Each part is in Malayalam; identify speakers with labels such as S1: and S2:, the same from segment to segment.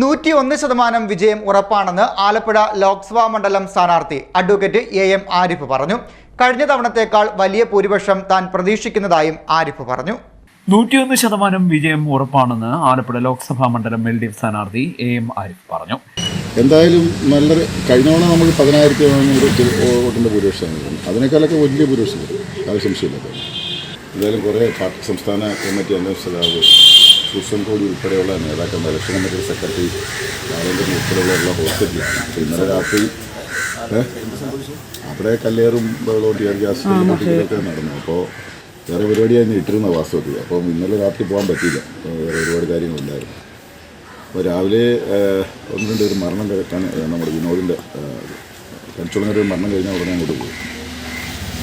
S1: നൂറ്റി ഒന്ന് ശതമാനം വിജയം ഉറപ്പാണെന്ന് ആലപ്പുഴ ലോക്സഭാ മണ്ഡലം സ്ഥാനാർത്ഥി അഡ്വക്കേറ്റ് എ എം ആരിഫ് പറഞ്ഞു. കഴിഞ്ഞ തവണത്തേക്കാൾ വലിയ ഭൂരിപക്ഷം താൻ പ്രതീക്ഷിക്കുന്നതായും ആരിഫ് പറഞ്ഞു.
S2: നൂറ്റിയൊന്ന് ശതമാനം വിജയം ഉറപ്പാണെന്ന് ആലപ്പുഴ ലോക്സഭാ മണ്ഡലം എൽ ഡി എഫ് സ്ഥാനാർത്ഥി എ എം ആരിഫ് പറഞ്ഞു.
S3: എന്തായാലും നല്ലൊരു കഴിഞ്ഞ തവണ നമുക്ക് പതിനായിരത്തി വോട്ടിന്റെ ഭൂരിപക്ഷമാണ് വരുന്നത് അതിനേക്കാളൊക്കെ വലിയ ഭൂരിപക്ഷം വരും. അത് സംശയമില്ല. എന്തായാലും കുറേ സംസ്ഥാന കമ്മിറ്റി അന്വേഷിച്ചതാവ് കോടി ഉൾപ്പെടെയുള്ള നേതാക്കന്മാർ കമ്മിറ്റി സെക്രട്ടറി നരേന്ദ്രമോദി ഉൾപ്പെടെയുള്ള ഹോസ്പിറ്റൽ ഹോസ്പിറ്റലാണ് ഇന്നലെ രാത്രി? അവിടെ കല്ലേറും വെള്ളവും ടിയർ ഗ്യാസ് ഒക്കെ നടന്നു. അപ്പോൾ വേറെ പരിപാടിയായിരുന്നു ഇട്ടിരുന്ന വാസ്തവത്തിൽ. അപ്പം ഇന്നലെ രാത്രി പോകാൻ പറ്റിയില്ല. വേറെ ഒരുപാട് കാര്യങ്ങളുണ്ടായിരുന്നു. അപ്പോൾ രാവിലെ ഒന്ന് രണ്ട് ഒരു മരണം കിടക്കാൻ നമ്മുടെ വിനോദിന്റെ കണിച്ചുളങ്ങൊരു മരണം കഴിഞ്ഞാൽ ഉടനെ അങ്ങോട്ട് പോകും.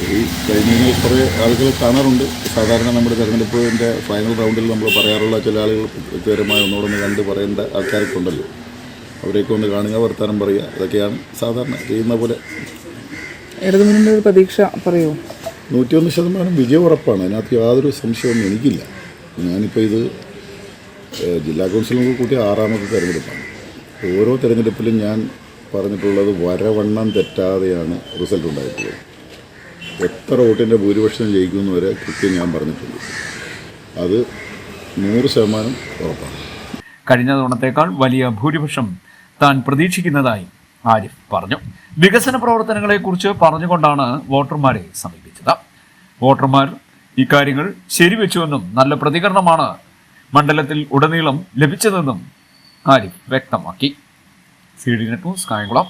S3: ഈ കഴിഞ്ഞ കഴിഞ്ഞാൽ കുറേ ആളുകൾ കാണാറുണ്ട്. സാധാരണ നമ്മുടെ തെരഞ്ഞെടുപ്പിന്റെ ഫൈനൽ റൗണ്ടിൽ നമ്മൾ പറയാറുള്ള ചില ആളുകൾ വ്യക്തിപരമായി ഒന്നുകൂടെ ഒന്ന് കണ്ട് പറയേണ്ട ആൾക്കാരൊക്കെ ഉണ്ടല്ലോ. അവരെയൊക്കെ ഒന്ന് കാണുക വർത്തമാനം പറയുക ഇതൊക്കെയാണ് സാധാരണ ചെയ്യുന്ന പോലെ.
S4: ഇടതുമുന്നണിയുടെ ഒരു പ്രതീക്ഷ പറയൂ?
S3: നൂറ്റിയൊന്ന് ശതമാനം വിജയം ഉറപ്പാണ്. അതിനകത്ത് യാതൊരു സംശയവും എനിക്കില്ല. ഞാനിപ്പോൾ ഇത് ജില്ലാ കൗൺസിലും കൂട്ടി ആറാമത്തെ തിരഞ്ഞെടുപ്പാണ്. ഓരോ തിരഞ്ഞെടുപ്പിലും ഞാൻ പറഞ്ഞിട്ടുള്ളത് വരവണ്ണം തെറ്റാതെയാണ് റിസൾട്ട് ഉണ്ടായിട്ടുള്ളത്. എത്ര വോട്ടിന്റെ ഭൂരിപക്ഷം ജയിക്കുമെന്ന് വരെ കൃത്യം ഞാൻ പറഞ്ഞിട്ടുണ്ട്. അത് നൂറ് ശതമാനം ഉറപ്പാണ്.
S2: കഴിഞ്ഞ തവണത്തേക്കാൾ വലിയ ഭൂരിപക്ഷം താൻ പ്രതീക്ഷിക്കുന്നതായി ആരിഫ് പറഞ്ഞു. വികസന പ്രവർത്തനങ്ങളെക്കുറിച്ച് പറഞ്ഞുകൊണ്ടാണ് വോട്ടർമാരെ സമീപിച്ചത്. വോട്ടർമാർ ഇക്കാര്യങ്ങൾ ശരിവെച്ചുവെന്നും നല്ല പ്രതികരണമാണ് മണ്ഡലത്തിൽ ഉടനീളം ലഭിച്ചതെന്നും ആരിഫ് വ്യക്തമാക്കി. C D net news Kayamkulam.